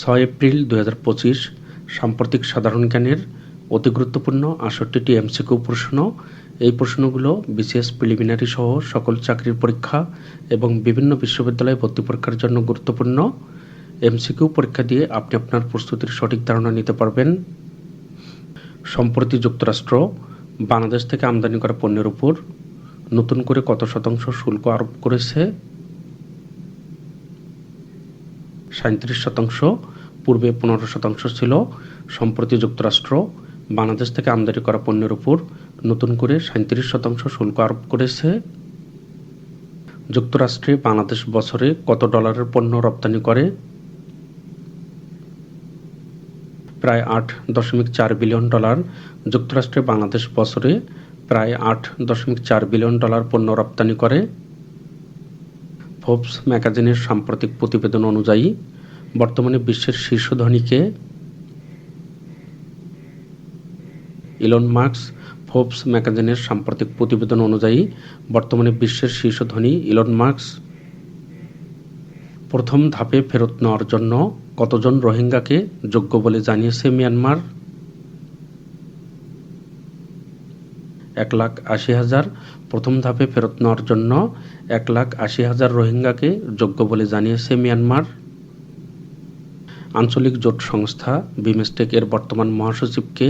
ছয় এপ্রিল দু হাজার পঁচিশ, সাম্প্রতিক সাধারণ জ্ঞানের অতি গুরুত্বপূর্ণ আষট্টিটি এমসিকিউ প্রশ্ন। এই প্রশ্নগুলো বিসিএস প্রিলিমিনারি সহ সকল চাকরির পরীক্ষা এবং বিভিন্ন বিশ্ববিদ্যালয়ে ভর্তি পরীক্ষার জন্য গুরুত্বপূর্ণ। এমসিকিউ পরীক্ষা দিয়ে আপনি আপনার প্রস্তুতির সঠিক ধারণা নিতে পারবেন। সম্প্রতি যুক্তরাষ্ট্র, বাংলাদেশ থেকে আমদানি করা পণ্যের উপর নতুন করে কত শতাংশ শুল্ক আরোপ করেছে? সাঁত্রিশ শতাংশ, পূর্বে পনেরো শতাংশ ছিল। সম্প্রতি যুক্তরাষ্ট্র বাংলাদেশ থেকে আমদানি করা পণ্যের উপর নতুন করে সাঁত্রিশ শতাংশ শুল্ক আরোপ করেছে। যুক্তরাষ্ট্রে বাংলাদেশ বছরে কত ডলারের পণ্য রপ্তানি করে? প্রায় আট দশমিক চার বিলিয়ন ডলার। যুক্তরাষ্ট্রে বাংলাদেশ বছরে প্রায় আট দশমিক চার বিলিয়ন ডলার পণ্য রপ্তানি করে। ফোর্বস ম্যাগাজিনের সাম্প্রতিক প্রতিবেদন অনুযায়ী, বর্তমানে বিশ্বের শীর্ষ ধনীকে ইলন মার্কস ফোর্বস ম্যাগাজিনের সাম্প্রতিক প্রতিবেদন অনুযায়ী, বর্তমানে বিশ্বের শীর্ষ ধনী ইলন মার্কস প্রথম ধাপে ফেরত নেওয়ার জন্য কতজন রোহিঙ্গাকে যোগ্য বলে জানিয়েছে মিয়ানমার এক লাখ আশি হাজার। প্রথম ধাপে ফেরত নেওয়ার জন্য এক লাখ আশি হাজার রোহিঙ্গাকে যোগ্য বলে জানিয়েছে মিয়ানমার। আঞ্চলিক জোট সংস্থা বিমস্টেক এর বর্তমান মহাসচিবকে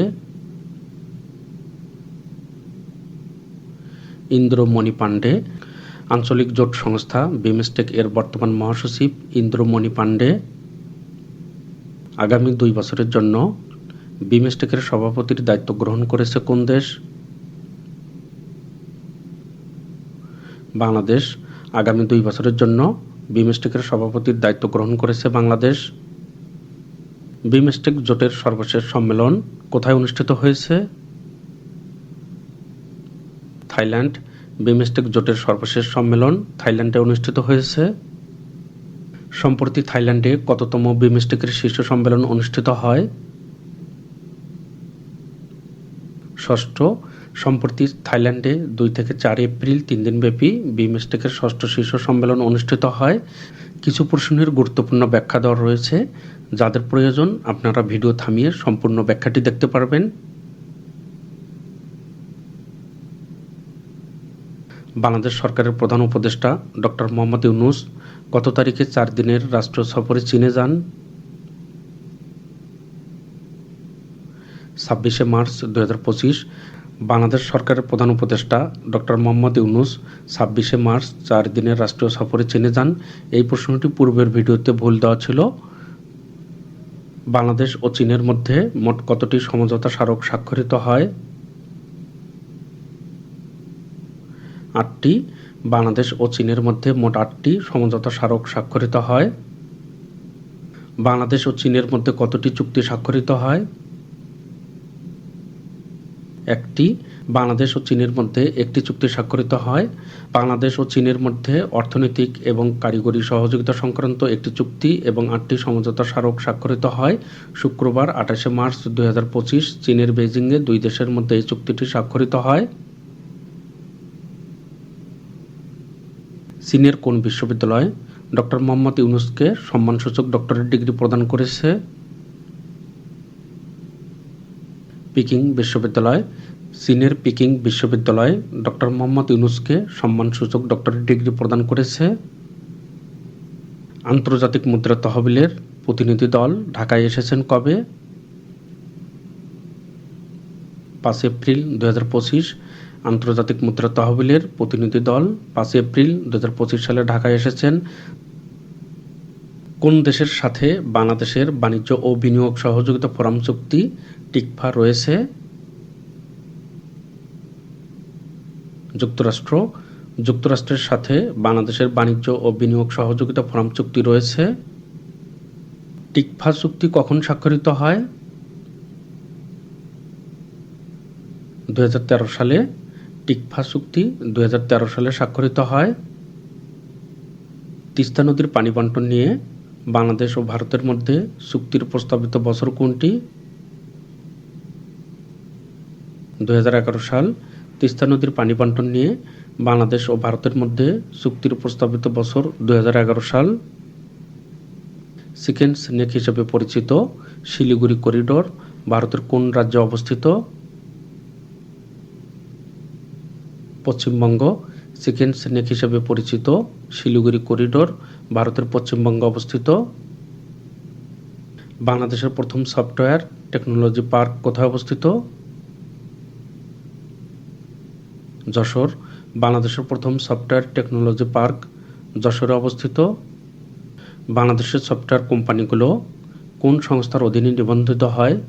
ইন্দ্রমণি পাণ্ডে। আঞ্চলিক জোট সংস্থা বিমস্টেক এর বর্তমান মহাসচিব ইন্দ্রমণি পাণ্ডে আগামী দুই বছরের জন্য বিমস্টেকের সভাপতির দায়িত্ব গ্রহণ করেছে কোন দেশ? বাংলাদেশ আগামী দুই বছরের জন্য বিমস্টেকের সভাপতির দায়িত্ব গ্রহণ করেছে বাংলাদেশ। বিমস্টেক জোটের সর্বশেষ সম্মেলন কোথায় অনুষ্ঠিত হয়েছে? থাইল্যান্ড। বিমস্টেক জোটের সর্বশেষ সম্মেলন থাইল্যান্ডে অনুষ্ঠিত হয়েছে। সম্প্রতি থাইল্যান্ডে কততম বিমস্টেকের শীর্ষ সম্মেলন অনুষ্ঠিত হয়? ষষ্ঠ সম্প্রতি থাইল্যান্ডে দুই থেকে চার এপ্রিল তিন দিনব্যাপী বিমস্টেকের ষষ্ঠ শীর্ষ সম্মেলন অনুষ্ঠিত হয়। কিছু প্রশ্নের গুরুত্বপূর্ণ ব্যাখ্যা দেওয়া রয়েছে। যাদের প্রয়োজন আপনারা ভিডিও থামিয়ে সম্পূর্ণ ব্যাখ্যাটি দেখতে পারবেন। বাংলাদেশ সরকারের প্রধান উপদেষ্টা ডক্টর মোহাম্মদ ইউনুস গত তারিখে চার দিনের রাষ্ট্র সফরে চীনে যান। ছাব্বিশে মার্চ দু হাজার পঁচিশ বাংলাদেশ সরকারের প্রধান উপদেষ্টা ডক্টর মোহাম্মদ ইউনুস ছাব্বিশে মার্চ চার দিনের রাষ্ট্রীয় সফরে চীনে যান। এই প্রশ্নটি পূর্বের ভিডিওতে ভুল দেওয়া ছিল। বাংলাদেশ ও চীনের মধ্যে মোট কতটি সমঝোতা স্মারক স্বাক্ষরিত হয়? আটটি। বাংলাদেশ ও চীনের মধ্যে মোট আটটি সমঝোতা স্মারক স্বাক্ষরিত হয়। বাংলাদেশ ও চীনের মধ্যে কতটি চুক্তি স্বাক্ষরিত হয়? একটি, বাংলাদেশ ও চীনের মধ্যে একটি চুক্তি স্বাক্ষরিত হয়। বাংলাদেশ ও চীনের মধ্যে অর্থনৈতিক এবং কারিগরি সহযোগিতা সংক্রান্ত একটি চুক্তি এবং আটটি সমঝোতা স্মারক স্বাক্ষরিত হয়। শুক্রবার আঠাশে মার্চ দুই হাজার পঁচিশ চীনের বেজিংয়ে দুই দেশের মধ্যে এই চুক্তিটি স্বাক্ষরিত হয়। চীনের কোন বিশ্ববিদ্যালয়? ডক্টর মোহাম্মদ ইউনুসকে সম্মানসূচক ডক্টরেট ডিগ্রি প্রদান করেছে। পিকিং বিশ্ববিদ্যালয় চীনের পিকিং বিশ্ববিদ্যালয়, ডক্টর মোহাম্মদ ইউনুসকে সম্মানসূচক ডক্টরেট ডিগ্রি প্রদান করেছে। আন্তর্জাতিক মুদ্রা তহবিলের প্রতিনিধি দল ঢাকায় এসেছেন কবে? পাঁচ এপ্রিল দু হাজার পঁচিশ, আন্তর্জাতিক মুদ্রা তহবিলের প্রতিনিধি দল পাঁচ এপ্রিল দুই হাজার পঁচিশ সালে ঢাকায় এসেছেন। কোন দেশের সাথে বাংলাদেশের বাণিজ্য ও বিনিয়োগ সহযোগিতা ফোরাম চুক্তি টিকফা রয়েছে? যুক্তরাষ্ট্র। যুক্তরাষ্ট্রের সাথে বাংলাদেশের বাণিজ্য ও বিনিয়োগ সহযোগিতা ফোরাম চুক্তি রয়েছে। টিকফা চুক্তি কখন স্বাক্ষরিত হয়? দু হাজার তেরো সালে টিকফা চুক্তি দুই হাজার তেরো সালে স্বাক্ষরিত হয়। তিস্তা নদীর পানি বন্টন নিয়ে বাংলাদেশ ও ভারতের মধ্যে চুক্তির প্রস্তাবিত বছর কোনটি? দুই হাজার এগারো সাল, তিস্তা নদীর পানি বন্টন নিয়ে বাংলাদেশ ও ভারতের মধ্যে চুক্তির প্রস্তাবিত বছর দুই হাজার এগারো সাল। চিকেন স্নেক হিসেবে পরিচিত শিলিগুড়ি করিডোর ভারতের কোন রাজ্যে অবস্থিত? পশ্চিমবঙ্গ চিকেন স্নেক হিসেবে পরিচিত শিলিগুড়ি করিডোর, ভারতের পশ্চিমবঙ্গে অবস্থিত। বাংলাদেশের প্রথম সফটওয়্যার টেকনোলজি পার্ক কোথায় অবস্থিত? যশোর, বাংলাদেশের প্রথম সফটওয়্যার টেকনোলজি পার্ক যশোরে অবস্থিত। বাংলাদেশের সফটওয়্যার কোম্পানিগুলো কোন সংস্থার অধীনে নিবন্ধিত হয়?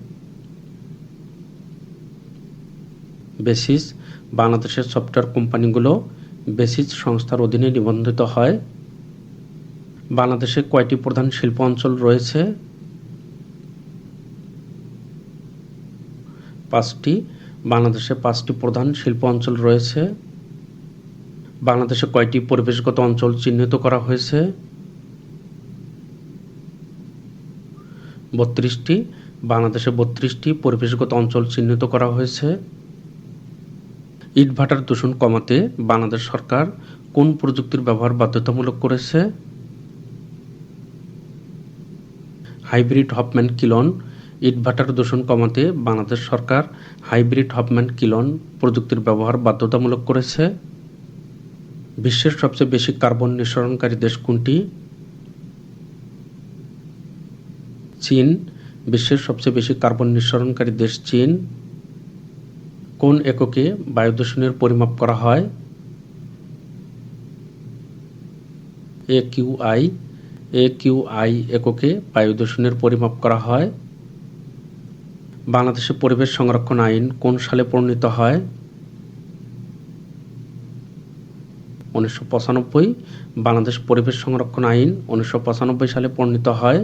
বেসিস, বাংলাদেশের সফটওয়্যার কোম্পানিগুলো বেসিস সংস্থার অধীনে নিবন্ধিত হয়। বাংলাদেশে কয়টি প্রধান শিল্প অঞ্চল রয়েছে? পাঁচটি। বাংলাদেশে পাঁচটি প্রধান শিল্প অঞ্চল রয়েছে। বাংলাদেশে কয়টি পরিবেশগত অঞ্চল চিহ্নিত করা হয়েছে? বত্রিশটি। বাংলাদেশে বত্রিশটি পরিবেশগত অঞ্চল চিহ্নিত করা হয়েছে। ইটভাটার দূষণ কমাতে বাংলাদেশ সরকার কোন প্রযুক্তির ব্যবহার বাধ্যতামূলক করেছে? হাইব্রিড হপম্যান কিলন ইটভাটার দূষণ কমাতে বাংলাদেশ সরকার হাইব্রিড হপম্যান কিলন প্রযুক্তির ব্যবহার বাধ্যতামূলক করেছে? বিশ্বের সবচেয়ে বেশি কার্বন নিঃসরণকারী দেশ কোনটি? চীন, বিশ্বের সবচেয়ে বেশি কার্বন নিঃসরণকারী দেশ চীন। কোন এককে বায়ু দূষণের পরিমাপ করা হয়? A Q I A Q I এককে বায়ু দূষণের পরিমাপ করা হয়। বাংলাদেশে পরিবেশ সংরক্ষণ আইন কোন সালে প্রণীত হয়? উনিশশো পঁচানব্বই, বাংলাদেশ পরিবেশ সংরক্ষণ আইন উনিশশো পঁচানব্বই সালে প্রণীত হয়।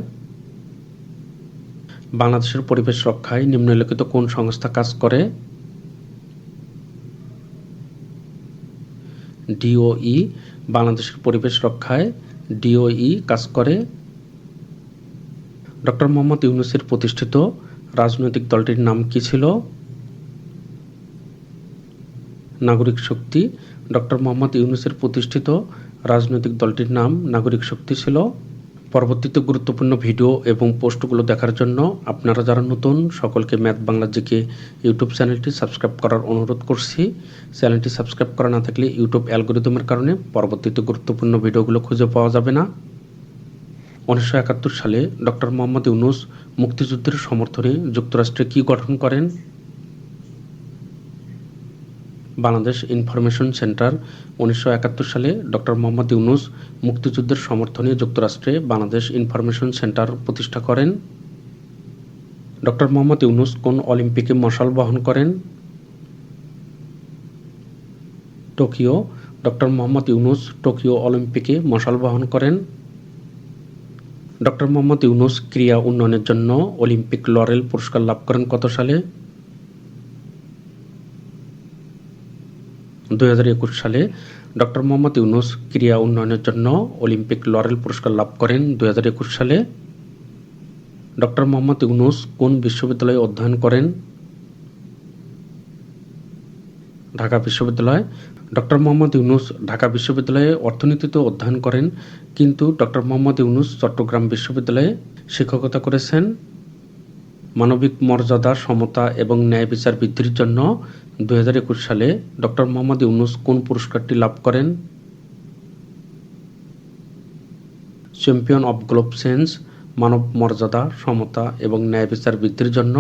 বাংলাদেশের পরিবেশ রক্ষায় নিম্নলিখিত কোন সংস্থা কাজ করে? ডিওই বাংলাদেশের পরিবেশ রক্ষায় ডিওই কাজ করে। ডক্টর মোহাম্মদ ইউনুসের প্রতিষ্ঠিত রাজনৈতিক দলটির নাম কি ছিল? নাগরিক শক্তি। ডক্টর মোহাম্মদ ইউনুসের প্রতিষ্ঠিত রাজনৈতিক দলটির নাম নাগরিক শক্তি ছিল। পরবর্তীতে গুরুত্বপূর্ণ ভিডিও এবং পোস্টগুলো দেখার জন্য আপনারা যারা নতুন, সকলকে ম্যাথ বাংলা জিকে ইউটিউব চ্যানেলটি সাবস্ক্রাইব করার অনুরোধ করছি। চ্যানেলটি সাবস্ক্রাইব করা না থাকলে ইউটিউব অ্যালগোরিদমের কারণে পরবর্তীতে গুরুত্বপূর্ণ ভিডিওগুলো খুঁজে পাওয়া যাবে না। উনিশশো একাত্তর সালে ডক্টর মোহাম্মদ ইউনুস মুক্তিযুদ্ধের সমর্থনে যুক্তরাষ্ট্রে কি গঠন করেন? বাংলাদেশ ইনফরমেশন সেন্টার, উনিশশো একাত্তর সালে ডক্টর মোহাম্মদ ইউনুস মুক্তিযুদ্ধের সমর্থনে যুক্তরাষ্ট্রে বাংলাদেশ ইনফরমেশন সেন্টার প্রতিষ্ঠা করেন। ডক্টর মোহাম্মদ ইউনুস কোন অলিম্পিকে মশাল বহন করেন? Tokyo. Doctor Mohammad Yunus Tokyo অলিম্পিকে মশাল বহন করেন। ডক্টর মোহাম্মদ ইউনুস ক্রিয়া উন্নয়নের জন্য অলিম্পিক লরেল পুরস্কার লাভ করেন কত সালে? দুই হাজার একুশ সালে ডক্টর মোহাম্মদ ইউনুস ক্রিয়া উন্নয়নের জন্য অলিম্পিক লরেল পুরস্কার লাভ করেন। দুই হাজার একুশ সালে ডক্টর মোহাম্মদ ইউনুস কোন বিশ্ববিদ্যালয়ে অধ্যয়ন করেন? ঢাকা বিশ্ববিদ্যালয়। ডক্টর মোহাম্মদ ইউনুস ঢাকা বিশ্ববিদ্যালয়ে অর্থনীতিতে অধ্যয়ন করেন, কিন্তু ডক্টর মোহাম্মদ ইউনুস চট্টগ্রাম বিশ্ববিদ্যালয়ে শিক্ষকতা করেছেন। মানবিক মর্যাদা, সমতা এবং ন্যায় বিচার বৃদ্ধির জন্য দু হাজার একুশ সালে ডক্টর মোহাম্মদ ইউনুস কোন পুরস্কারটি লাভ করেন? চ্যাম্পিয়ন অব গ্লোব সেন্স মানব মর্যাদা, সমতা এবং ন্যায় বিচার বৃদ্ধির জন্য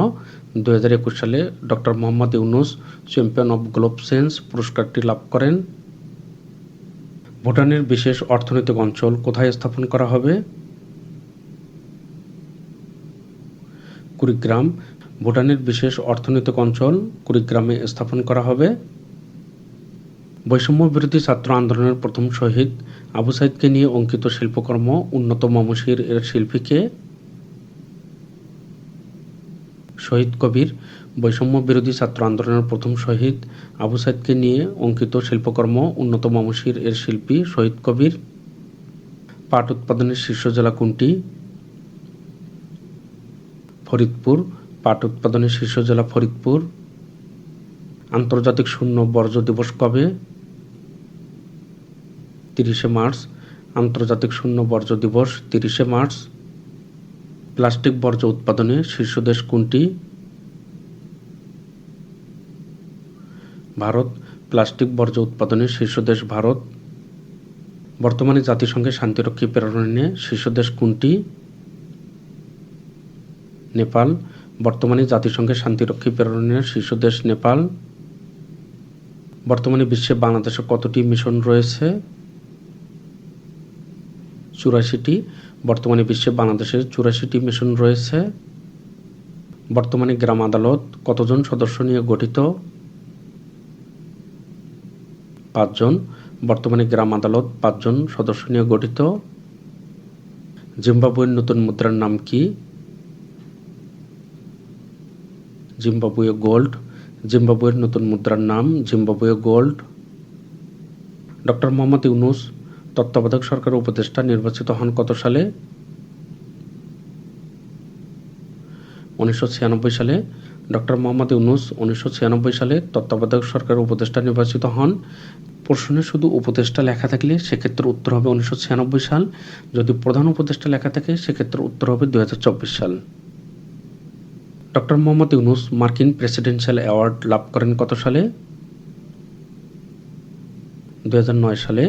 দু হাজার একুশ সালে doctor Mohammad Yunus champion of globe sense পুরস্কারটি লাভ করেন। ভুটানের বিশেষ অর্থনৈতিক অঞ্চল কোথায় স্থাপন করা হবে? কুড়িগ্রাম, ভুটানের বিশেষ অর্থনৈতিক অঞ্চল কুড়িগ্রামে স্থাপন করা হবে। বৈষম্য বিরোধী ছাত্র আন্দোলনের প্রথম শহীদ আবু সাইদকে নিয়ে অঙ্কিত শিল্পকর্ম উন্নত মমশির এর শিল্পীকে। শহীদ কবির, বৈষম্য বিরোধী ছাত্র আন্দোলনের প্রথম শহীদ আবু সাইদকে নিয়ে অঙ্কিত শিল্পকর্ম উন্নত মমশির এর শিল্পী শহীদ কবির। পাট উৎপাদনের শীর্ষ জেলা কোনটি? ফরিদপুর, পাট উৎপাদনের শীর্ষ জেলা ফরিদপুর, আন্তর্জাতিক শূন্য বর্জ্য দিবস কবে? তিরিশে মার্চ, আন্তর্জাতিক শূন্য বর্জ্য দিবস তিরিশে মার্চ, প্লাস্টিক বর্জ্য উৎপাদনে শীর্ষ দেশ কোনটি? ভারত, প্লাস্টিক বর্জ্য উৎপাদনে শীর্ষ দেশ ভারত, বর্তমানে জাতিসংঘে শান্তিরক্ষী প্রেরণে শীর্ষ দেশ কোনটি? নেপাল, বর্তমানে জাতিসংঘের শান্তিরক্ষী প্রেরণের শীর্ষ দেশ নেপাল। বর্তমানে বিশ্বে বাংলাদেশে কতটি মিশন রয়েছে? চুরাশিটি। বর্তমানে বিশ্বে বাংলাদেশে চুরাশিটি মিশন রয়েছে। বর্তমানে গ্রাম আদালত কতজন সদস্য নিয়ে গঠিত? পাঁচজন। বর্তমানে গ্রাম আদালত পাঁচজন সদস্য নিয়ে গঠিত। জিম্বাবুয়ের নতুন মুদ্রার নাম কি? জিম্বাবুয়ে গোল্ড, জিম্বাবুয়ের নতুন মুদ্রার নাম Zimbabwe gold. Doctor Mohammad Yunus, তত্ত্বাবধায়ক সরকারের উপদেষ্টা, নির্বাচিত হন কত সালে? উনিশশো ছিয়ানব্বই সালে। ডক্টর মোহাম্মদ ইউনুস উনিশশো ছিয়ানব্বই সালে তত্ত্বাবধায়ক সরকারের উপদেষ্টা নির্বাচিত হন। প্রশ্নে শুধু উপদেষ্টা লেখা থাকলে সেক্ষেত্রে উত্তর হবে উনিশশো ছিয়ানব্বই সাল। যদি প্রধান উপদেষ্টা লেখা থাকে, সেক্ষেত্রে উত্তর হবে দুই হাজার চব্বিশ সাল। ডক্টর মোহাম্মদ ইউনুস মার্কিন প্রেসিডেন্সিয়াল অ্যাওয়ার্ড লাভ করেন কত সালে? দু হাজার নয় সালে।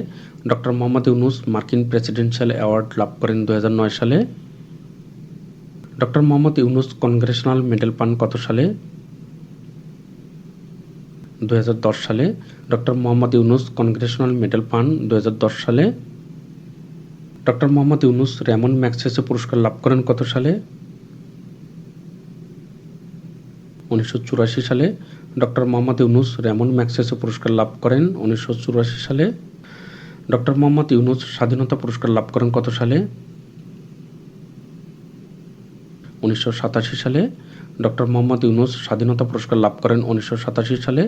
ডক্টর মোহাম্মদ ইউনুস মার্কিন প্রেসিডেন্সিয়াল অ্যাওয়ার্ড লাভ করেন দু হাজার নয় সালে। Doctor Mohammad Yunus congressional medal পান কত সালে? দু হাজার দশ সালে। Doctor Mohammad Yunus congressional medal পান দু হাজার দশ সালে। Doctor Mohammad Yunus Ramon Magsaysay পুরস্কার লাভ করেন কত সালে? উনিশশো চুরাশি সালে doctor Mohammad Yunus Ramon Magsaysay পুরস্কার লাভ করেন। উনিশশো চুরাশি সালে ডক্টর মোহাম্মদ ইউনুস স্বাধীনতা পুরস্কার লাভ করেন কত সালে? উনিশশো সাতাশি সালে ডক্টর মোহাম্মদ ইউনুস স্বাধীনতা পুরস্কার লাভ করেন। উনিশশো সাতাশি সালে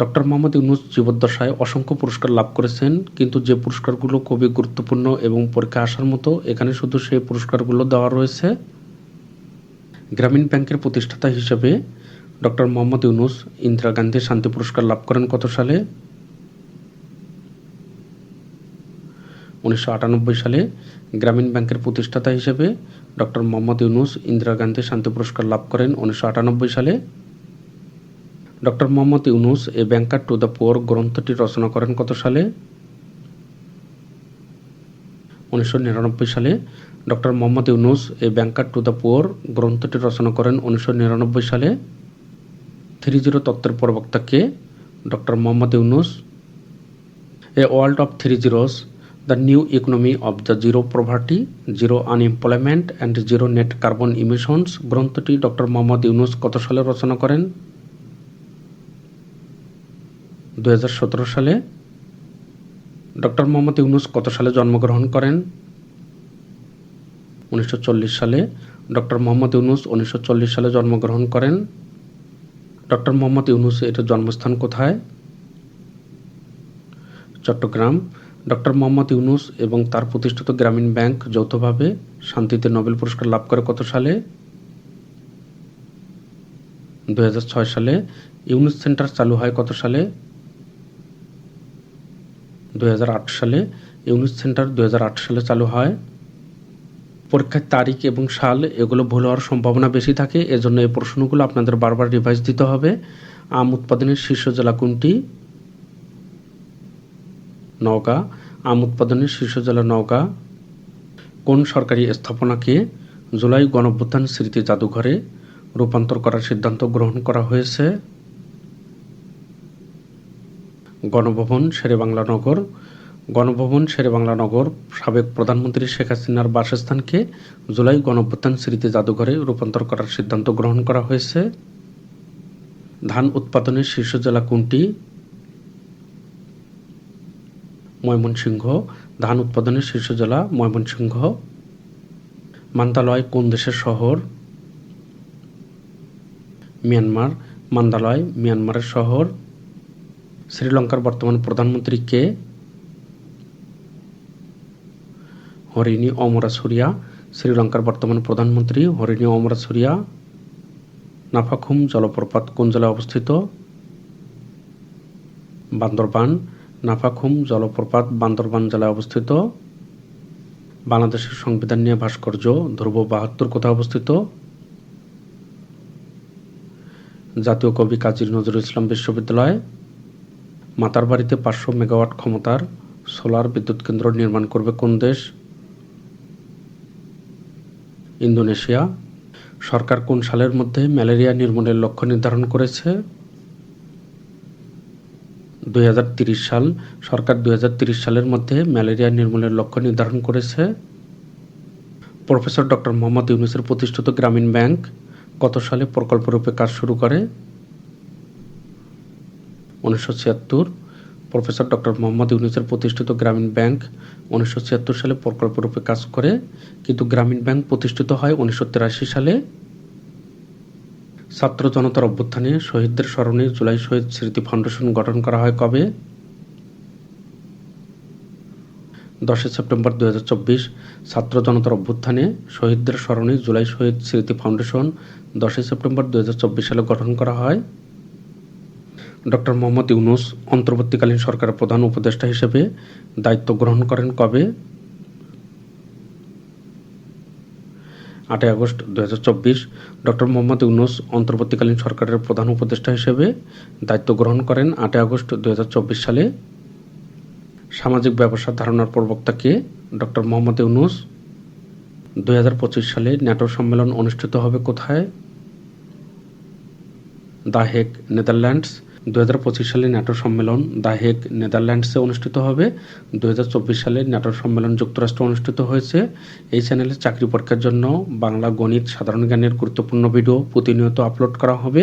ডক্টর মোহাম্মদ ইউনুস জীবদ্দশায় অসংখ্য পুরস্কার লাভ করেছেন, কিন্তু যে পুরস্কারগুলো খুবই গুরুত্বপূর্ণ এবং পরীক্ষা আসার মতো, এখানে শুধু সেই পুরস্কারগুলো দেওয়া রয়েছে। গ্রামীণ ব্যাংকের প্রতিষ্ঠাতা হিসেবে ডক্টর মোহাম্মদ ইউনুস ইন্দিরা গান্ধী শান্তি পুরস্কার লাভ করেন কত সালে? উনিশশো সালে গ্রামীণ ব্যাংকের প্রতিষ্ঠাতা হিসেবে ডক্টর মোহাম্মদ ইউনুস ইন্দিরা গান্ধী শান্তি পুরস্কার লাভ করেন উনিশশো আটানব্বই সালে। Doctor Mohammad Yunus a banker to the poor গ্রন্থটি রচনা করেন কত সালে? উনিশশো নিরানব্বই সালে doctor Mohammad Yunus a banker to the poor গ্রন্থটি রচনা করেন উনিশশো নিরানব্বই সালে। থ্রি জিরো তত্ত্বের প্রবক্তা কে? Doctor Mohammad Yunus. A world of three zeros the new economy of the zero poverty zero unemployment and zero net carbon emissions গ্রন্থটি doctor Mohammad Yunus কত সালে রচনা করেন? দু হাজার সতেরো সালে। ডক্টর মোহাম্মদ ইউনুস কত সালে জন্মগ্রহণ করেন? উনিশশো চল্লিশ সালে। ডক্টর মোহাম্মদ ইউনুস উনিশশো চল্লিশ সালে জন্মগ্রহণ করেন। ডক্টর মোহাম্মদ ইউনুস এর জন্মস্থান কোথায়? চট্টগ্রাম। ডক্টর মোহাম্মদ ইউনুস এবং তার প্রতিষ্ঠিত গ্রামীণ ব্যাংক যৌথভাবে শান্তিতে নোবেল পুরস্কার লাভ করে কত সালে? দু হাজার ছয় সালে। ইউনুস সেন্টার চালু হয় কত সালে? দু হাজার আট সালে। ইউনুস সেন্টার দু হাজার আট সালে চালু হয় পরীক্ষার তারিখ এবং সাল, এগুলো ভুল হওয়ার সম্ভাবনা বেশি থাকে। এজন্য এই প্রশ্নগুলো আপনাদের বারবার রিভাইজ দিতে হবে। আম উৎপাদনের শীর্ষ জেলা কোনটি? নওগাঁ। আম উৎপাদনের শীর্ষ জেলা নওগাঁ। কোন সরকারি স্থাপনাকে জুলাই গণভ্যুত্থান স্মৃতি জাদুঘরে রূপান্তর করার সিদ্ধান্ত গ্রহণ করা হয়েছে? গণভবন, শেরেবাংলা নগর। গণভবন শেরেবাংলা নগর সাবেক প্রধানমন্ত্রী শেখ হাসিনার বাসস্থানকে জুলাই গণভ্যুত্থান স্মৃতি জাদুঘরে রূপান্তর করার সিদ্ধান্ত গ্রহণ করা হয়েছে। ধান উৎপাদনের শীর্ষ জেলা কোনটি? ময়মনসিংহ। ধান উৎপাদনের শীর্ষ জেলা ময়মনসিংহ। মান্দালয় কোন দেশের শহর? মিয়ানমার। মান্দালয় মিয়ানমারের শহর। শ্রীলঙ্কার বর্তমান প্রধানমন্ত্রী কে? হরিণী অমরা সুরিয়া, শ্রীলঙ্কার বর্তমান প্রধানমন্ত্রী হরিণী অমরা সুরিয়া, নাফাখুম জলপ্রপাত কোন জেলায় অবস্থিত? বান্দরবান, নাফাখুম জলপ্রপাত বান্দরবান জেলায় অবস্থিত। বাংলাদেশের সংবিধান নিয়ে ভাস্কর্য, ধ্রুব বাহাত্তর কোথায় অবস্থিত? জাতীয় কবি কাজী নজরুল ইসলাম বিশ্ববিদ্যালয়, মাতার বাড়িতে পাঁচশো মেগাওয়াট ক্ষমতার সোলার বিদ্যুৎ কেন্দ্র নির্মাণ করবে কোন দেশ? ইন্দোনেশিয়া। সরকার কোন সালের মধ্যে ম্যালেরিয়া নির্মূলের লক্ষ্য নির্ধারণ করেছে? দুই সাল। সরকার দুই সালের মধ্যে ম্যালেরিয়া নির্মূলের লক্ষ্য নির্ধারণ করেছে। প্রফেসর ডক্টর মোহাম্মদ ইউনুসের প্রতিষ্ঠিত গ্রামীণ ব্যাংক কত সালে প্রকল্পরূপে কাজ শুরু করে? উনিশশো ছিয়াত্তর। প্রফেসর ডক্টর মোহাম্মদ ইউনুসের প্রতিষ্ঠিত গ্রামীণ ব্যাংক উনিশশো ছিয়াত্তর সালে প্রকল্পরূপে কাজ করে, কিন্তু গ্রামীণ ব্যাংক প্রতিষ্ঠিত হয় উনিশশো তিরাশি সালে। ছাত্র জনতার অভ্যুত্থানে শহীদদের স্মরণে জুলাই শহীদ স্মৃতি ফাউন্ডেশন গঠন করা হয় কবে? দশই সেপ্টেম্বর দু হাজার চব্বিশ, ছাত্র জনতার অভ্যুত্থানে শহীদদের স্মরণে জুলাই শহীদ স্মৃতি ফাউন্ডেশন দশই সেপ্টেম্বর দু হাজার চব্বিশ সালে গঠন করা হয়। ডক্টর মোহাম্মদ ইউনুস অন্তর্বর্তীকালীন সরকারের প্রধান উপদেষ্টা হিসেবে দায়িত্ব গ্রহণ করেন কবে? আটই আগস্ট দু হাজার চব্বিশ। ডক্টর মোহাম্মদ ইউনুস অন্তর্বর্তীকালীন সরকারের প্রধান উপদেষ্টা হিসেবে দায়িত্ব গ্রহণ করেন আটই আগস্ট দু হাজার চব্বিশ সালে। সামাজিক ব্যবসা ধারণার প্রবক্তা কে? ডক্টর মোহাম্মদ ইউনুস। দু হাজার পঁচিশ সালে ন্যাটো সম্মেলন অনুষ্ঠিত হবে কোথায়? The Hague Netherlands. দুই হাজার পঁচিশ সালে ন্যাটো সম্মেলন দা হেগ নেদারল্যান্ডসে অনুষ্ঠিত হবে। দুই হাজার চব্বিশ সালে ন্যাটো সম্মেলন যুক্তরাষ্ট্রে অনুষ্ঠিত হয়েছে। এই চ্যানেলে চাকরি পরীক্ষার জন্য বাংলা গণিত সাধারণ জ্ঞানের গুরুত্বপূর্ণ ভিডিও প্রতিনিয়ত আপলোড করা হবে।